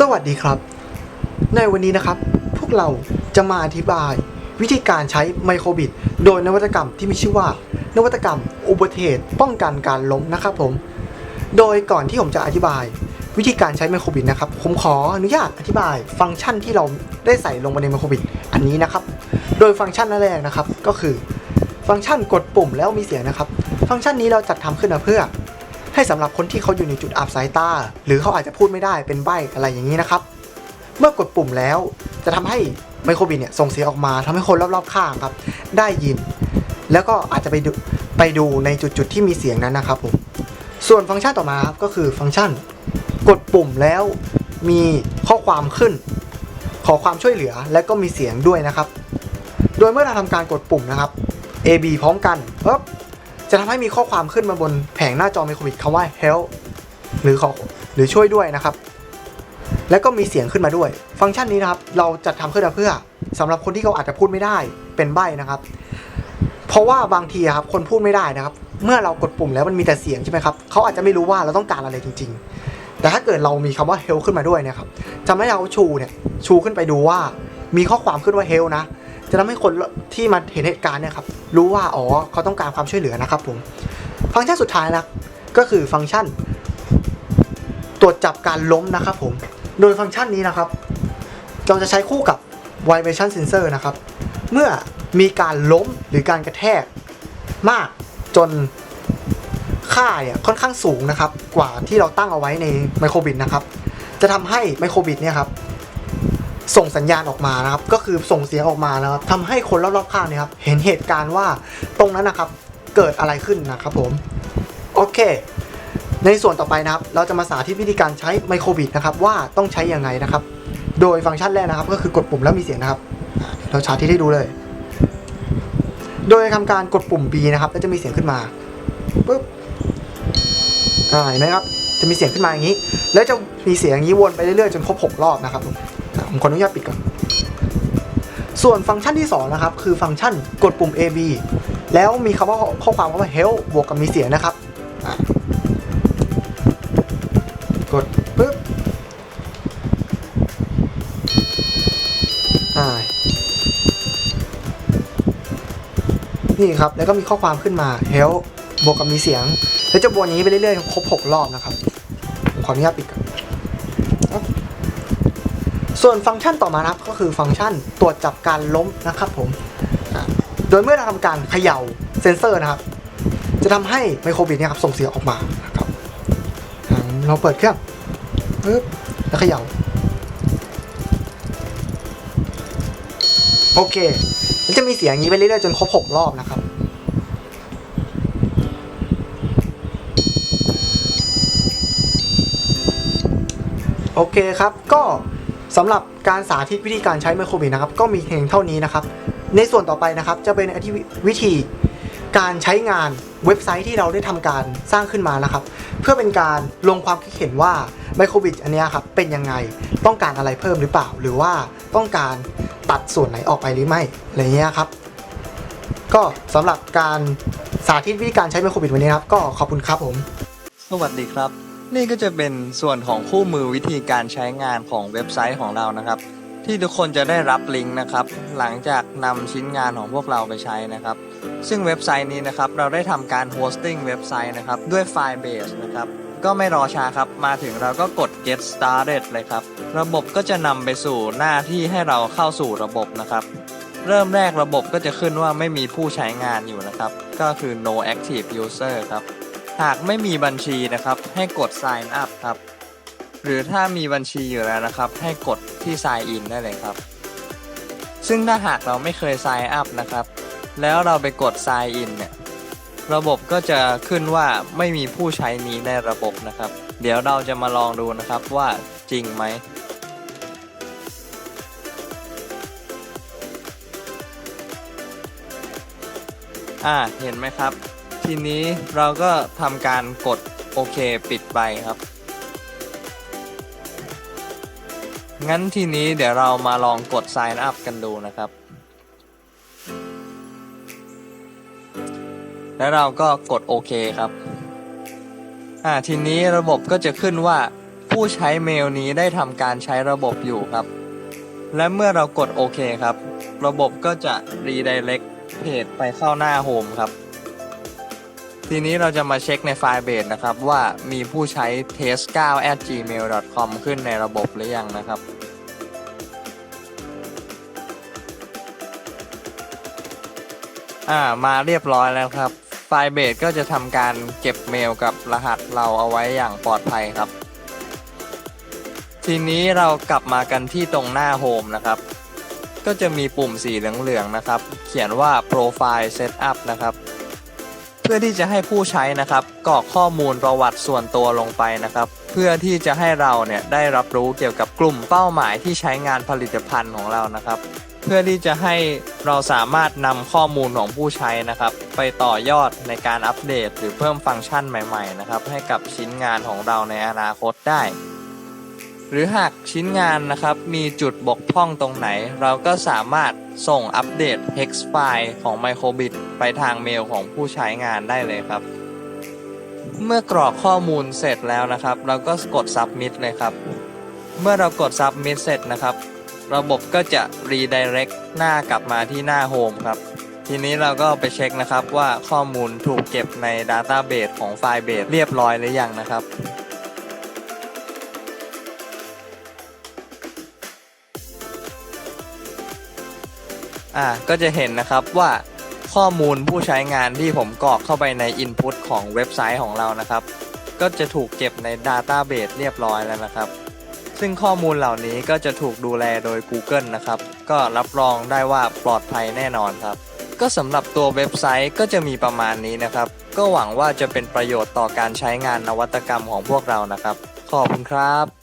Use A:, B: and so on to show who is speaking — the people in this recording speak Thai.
A: สวัสดีครับ ในวันนี้นะครับ พวกเราจะมาอธิบาย วิธีการใช้ไมโครบิดโดยนวัตกรรมที่มีชื่อว่า นวัตกรรมอุบัติเหตุป้องกันการล้มนะครับผม โดยก่อนที่ผมจะอธิบาย วิธีการใช้ไมโครบิดนะครับ ผมขออนุญาตอธิบาย ฟังก์ชันที่เราได้ใส่ลงไปในไมโครบิดอันนี้นะครับ โดยฟังก์ชันแรกนะครับ ก็คือ ฟังก์ชันกดปุ่มแล้วมีเสียงนะครับ ฟังก์ชันนี้เราจัดทำขึ้นมาเพื่อ ให้สำหรับคนที่เขาอยู่ในจุดอับสายตา หรือเขาอาจจะพูดไม่ได้เป็นใบ้อะไรอย่างนี้นะครับ เมื่อกดปุ่มแล้วจะทำให้ไมโครบิดเนี่ยส่งเสียงออกมาทำให้คนรอบๆข้างครับ ได้ยิน แล้วก็อาจจะไปดูไปดูในจุดๆที่มีเสียงนั้นนะครับผมส่วนฟังก์ชันต่อมาครับก็คือฟังก์ชัน กดปุ่มแล้วมีข้อความขึ้น ขอความช่วยเหลือและก็มีเสียงด้วยนะครับ โดยเมื่อเราทำการกดปุ่มนะครับ A B พร้อมกันปั๊บ จะทำให้มีข้อความขึ้นมาบนแผงหน้าจอไมโครบิดคำว่า help หรือขอหรือช่วยด้วยนะครับ แล้วก็มีเสียงขึ้นมาด้วย ฟังก์ชันนี้นะครับ เราจัดทำขึ้นมาเพื่อสำหรับคนที่เขาอาจจะพูดไม่ได้เป็นใบ้นะครับ เพราะว่าบางทีครับคนพูดไม่ได้นะครับ เมื่อเรากดปุ่มแล้วมันมีแต่เสียงใช่ไหมครับเขาอาจจะไม่รู้ว่าเราต้องการอะไรจริง ๆ แต่ถ้าเกิดเรามีคำว่า help ขึ้นมาด้วยนะครับจะให้เราชูเนี่ยชูขึ้นไปดูว่ามีข้อความขึ้นว่า help นะ จะทำให้คนที่มาเห็นเหตุการณ์เนี่ยครับรู้ว่าอ๋อเขาต้องการความช่วยเหลือนะครับผมฟังก์ชันสุดท้ายนะก็คือฟังก์ชัน ตรวจจับการล้มนะครับผมโดยฟังก์ชันนี้นะครับ เราจะใช้คู่กับ vibration sensor นะครับ เมื่อมีการล้มหรือการกระแทกมากจนค่าเนี่ยค่อนข้างสูงนะครับ กว่าที่เราตั้งเอาไว้ในไมโครบิตนะครับ จะทำให้ไมโครบิตเนี่ยครับ ส่งสัญญาณออกมานะครับ ก็คือส่งเสียงออกมานะครับทำให้คนรอบๆข้างเนี่ยครับ เห็นเหตุการณ์ว่าตรงนั้นนะครับ เกิดอะไรขึ้นนะครับผม โอเค ในส่วนต่อไปนะครับ เราจะมาสาธิตวิธีการใช้ไมโครบิตนะครับ ว่าต้องใช้ยังไงนะครับ โดยฟังก์ชันแรกนะครับ ก็คือกดปุ่มแล้วมีเสียงนะครับ เราสาธิตให้ดูเลย โดยทำการกดปุ่ม B นะครับ แล้วจะมีเสียงขึ้นมาปุ๊บอ่าเห็นไหมครับ จะมีเสียงขึ้นมาอย่างนี้ แล้วจะมีเสียงอย่างนี้วนไปเรื่อยๆจนครบ6รอบนะครับ ผมขออนุญาตปิดก่อน ส่วนฟังก์ชันที่ 2 นะครับ คือฟังก์ชันกดปุ่ม AB แล้วมีคำว่าข้อความว่า help บวกกับมีเสียงนะครับ กดปุ๊บอ่านี่ครับ แล้วก็มีข้อความขึ้นมา help บวกกับมีเสียง แล้วจะวนอย่างนี้ไปเรื่อยๆ ครบ 6 รอบนะครับ ผมขออนุญาตปิดก่อน ส่วนฟังก์ชันต่อมานะครับก็คือฟังก์ชันตรวจจับการล้มนะครับผมโดยเมื่อเราทำการเขย่าเซนเซอร์นะครับ จะทำให้ไมโครบิดเนี่ยครับส่งเสียงออกมาครับเราเปิดเครื่องปึ๊บแล้วเขย่าโอเคแล้วจะมีเสียงอย่างนี้ไปเรื่อยๆจนครบ 6 รอบนะครับ โอเคครับก็ สำหรับการสาธิตวิธีการใช้ไมโครบิดนะครับ ก็มีเพียงเท่านี้นะครับ ในส่วนต่อไปนะครับจะเป็นอธิวิธีการใช้งานเว็บไซต์ที่เราได้ทำการสร้างขึ้นมานะครับ เพื่อเป็นการลงความคิดเห็นว่าไมโครบิดอันนี้ครับเป็นยังไงต้องการอะไรเพิ่มหรือเปล่า หรือว่าต้องการตัดส่วนไหนออกไปหรือไม่อะไรเงี้ยครับ ก็สำหรับการสาธิตวิธีการใช้ไมโครบิดวันนี้ครับ ก็ขอบคุณครับผม
B: สวัสดีครับ นี่ก็จะเป็นส่วนของคู่มือวิธีการใช้งานของเว็บไซต์ของเรานะครับ ที่ทุกคนจะได้รับลิงก์นะครับ หลังจากนำชิ้นงานของพวกเราไปใช้นะครับ ซึ่งเว็บไซต์นี้นะครับ เราได้ทำการโฮสติ้งเว็บไซต์นะครับ ด้วยไฟล์เบสนะครับก็ไม่รอช้าครับ มาถึงเราก็กด get started เลยครับ ระบบก็จะนำไปสู่หน้าที่ให้เราเข้าสู่ระบบนะครับ เริ่มแรกระบบก็จะขึ้นว่าไม่มีผู้ใช้งานอยู่นะครับ ก็คือ no active user ครับ หากไม่มีบัญชีนะครับ ให้กด sign up ครับ หรือถ้ามีบัญชีอยู่แล้วนะครับ ให้กดที่ sign in ได้เลยครับ ซึ่งถ้าหากเราไม่เคย sign up นะครับ แล้วเราไปกด sign in เนี่ยระบบก็จะขึ้นว่าไม่มีผู้ใช้นี้ในระบบนะครับ เดี๋ยวเราจะมาลองดูนะครับว่าจริงไหมอ่าเห็นไหมครับ ทีนี้เราก็ทำการกดโอเคปิดไปครับ งั้นทีนี้เดี๋ยวเรามาลองกด sign up กันดูนะครับ แล้วเราก็กดโอเคครับ อ่าทีนี้ระบบก็จะขึ้นว่าผู้ใช้เมลนี้ได้ทำการใช้ระบบอยู่ครับ และเมื่อเรากดโอเคครับ ระบบก็จะ redirect เพจไปเข้าหน้าโฮมครับ ทีนี้เราจะมาเช็คในไฟล์เบสนะครับ ว่ามีผู้ใช้ test9@gmail.com ขึ้นในระบบหรือยังนะครับ อ่ามาเรียบร้อยแล้วครับ ไฟล์เบสก็จะทำการเก็บเมลกับรหัสเราเอาไว้อย่างปลอดภัยครับ ทีนี้เรากลับมากันที่ตรงหน้าโฮมนะครับ ก็จะมีปุ่มสีเหลืองๆนะครับ เขียนว่า Profile Setup นะครับ พื่อที่จะให้ผู้ใช้นะครับกรอกข้อมูลประวัติส่วนตัวลงไปนะครับ เพื่อที่จะให้เราเนี่ยได้รับรู้เกี่ยวกับกลุ่มเป้าหมายที่ใช้งานผลิตภัณฑ์ของเรานะครับ เพื่อที่จะให้เราสามารถนำข้อมูลของผู้ใช้นะครับ ไปต่อยอดในการอัปเดต หรือเพิ่มฟังก์ชันใหม่ ๆ นะครับ ให้กับชิ้นงานของเราในอนาคตได้ หรือหากชิ้นงานนะครับมีจุดบกพร่องตรงไหน เราก็สามารถส่งอัปเดต hex file ของ Microbit ไปทางเมลของผู้ใช้งานได้เลยครับ เมื่อกรอกข้อมูลเสร็จแล้วนะครับ เราก็กด submit เลยครับ เมื่อเรากด submit เสร็จนะครับ ระบบก็จะ redirect หน้ากลับมาที่หน้า home ครับ ทีนี้เราก็ไปเช็คนะครับว่าข้อมูลถูกเก็บใน Database ของไฟล์เบสเรียบร้อยหรือยังนะครับ อ่าก็จะเห็นนะครับว่าข้อมูลผู้ใช้งานที่ผมกรอกเข้าไปใน Input ของเว็บไซต์ของเรานะครับ ก็จะถูกเก็บใน Database เรียบร้อยแล้วนะครับ ซึ่งข้อมูลเหล่านี้ก็จะถูกดูแลโดย Google นะครับ ก็รับรองได้ว่าปลอดภัยแน่นอนครับ ก็สำหรับตัวเว็บไซต์ก็จะมีประมาณนี้นะครับ ก็หวังว่าจะเป็นประโยชน์ต่อการใช้งานนวัตกรรมของพวกเรานะครับ ขอบคุณครับ